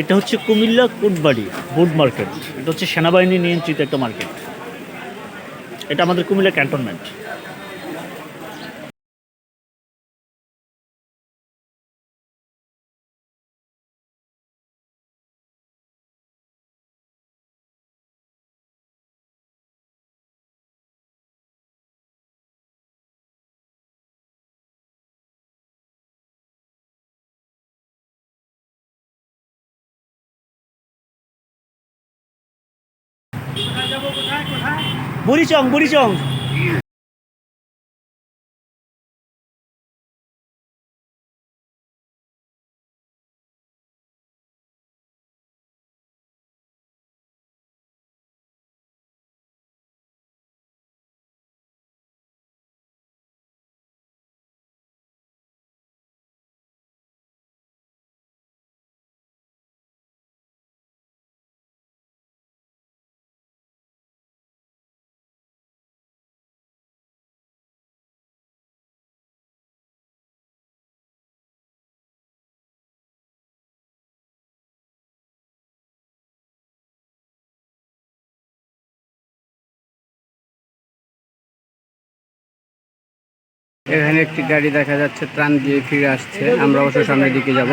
এটা হচ্ছে কুমিল্লা কোটবাড়ি বুড মার্কেট। এটা হচ্ছে সেনাবাহিনী নিয়ন্ত্রিত একটা মার্কেট। এটা আমাদের কুমিল্লা ক্যান্টনমেন্ট। বুড়িচং বুড়িচং। এখানে একটি গাড়ি দেখা যাচ্ছে, ত্রাণ দিয়ে ফিরে আসছে। আমরা অবশ্য সামনের দিকে যাব।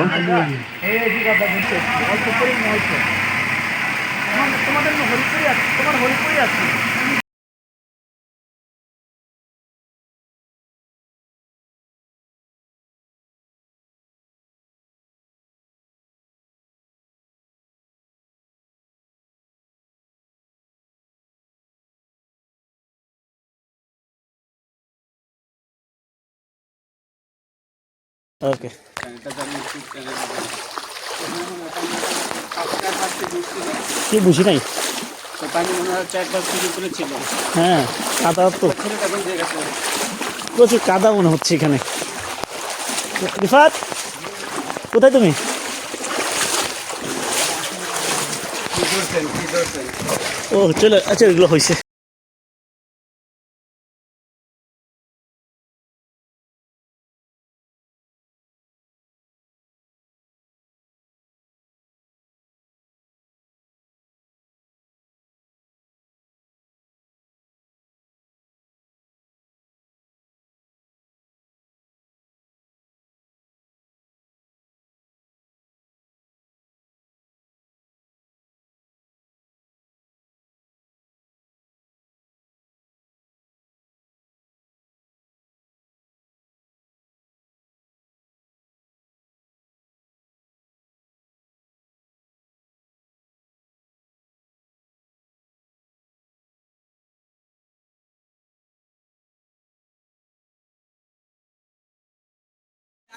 তোমাদের হরিপুরি আছে, তোমার হরিপুরি মনে হচ্ছে একবার শুরু করেছিল হ্যাঁ কাদা তো। প্রচুর কাদা মনে হচ্ছে এখানে। রিফাত কোথায় তুমি? কি কি ও চলে আচ্ছা এগুলো হয়েছে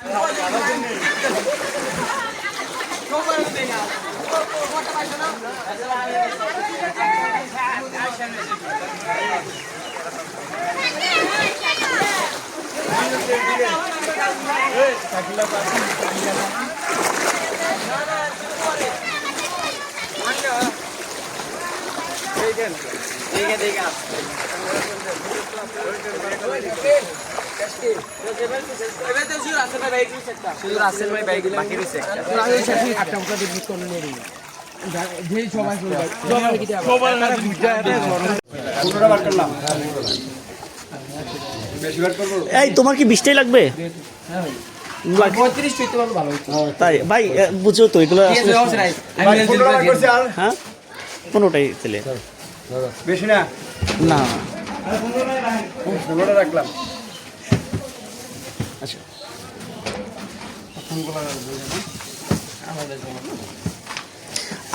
বাইক বাকি রয়েছে একটা এই তোমার কি বৃষ্টি লাগবে? লাগ- তাই? ভাই বুঝো তো এগুলো হ্যাঁ? পনেরোটাই তেলে বেশি না? না। রাখলাম। আচ্ছা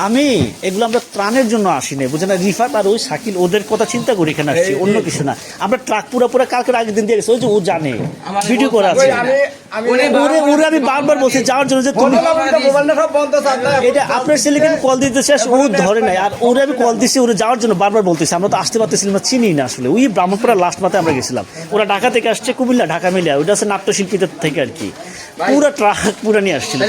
আমি এগুলো আমরা ত্রাণের জন্য আসি না বুঝে না? রিফাত আর ওই শাকিল ওদের কথা চিন্তা করি এখানে আসছি অন্য কিছু না। আমরা ট্রাক পুরা পুরা কালকে আগের দিন দিয়ে গেছে ওই যে ও জানে ভিডিও করা আছে। ওরে আমি বারবার বলছি যাওয়ার জন্য যে তুমি এটা আপনার ছেলে কিন্তু কল দিতে শেষ ও ধরে নাই। আর ওরে আমি কল দিছি ওরে যাওয়ার জন্য বারবার বলতেছি। আমরা তো আসতে পারতেছিলাম না চিনি না আসলে। ওই ব্রাহ্মণপুরা লাস্ট মাথায় আমরা গেছিলাম। ওরা ঢাকা থেকে আসছে কুমিল্লা ঢাকা মিলিয়া ওইটা আছে নাট্যশিল্পীদের থেকে আর কি। পুরো ট্রাক পুরো নিয়ে আসছিল।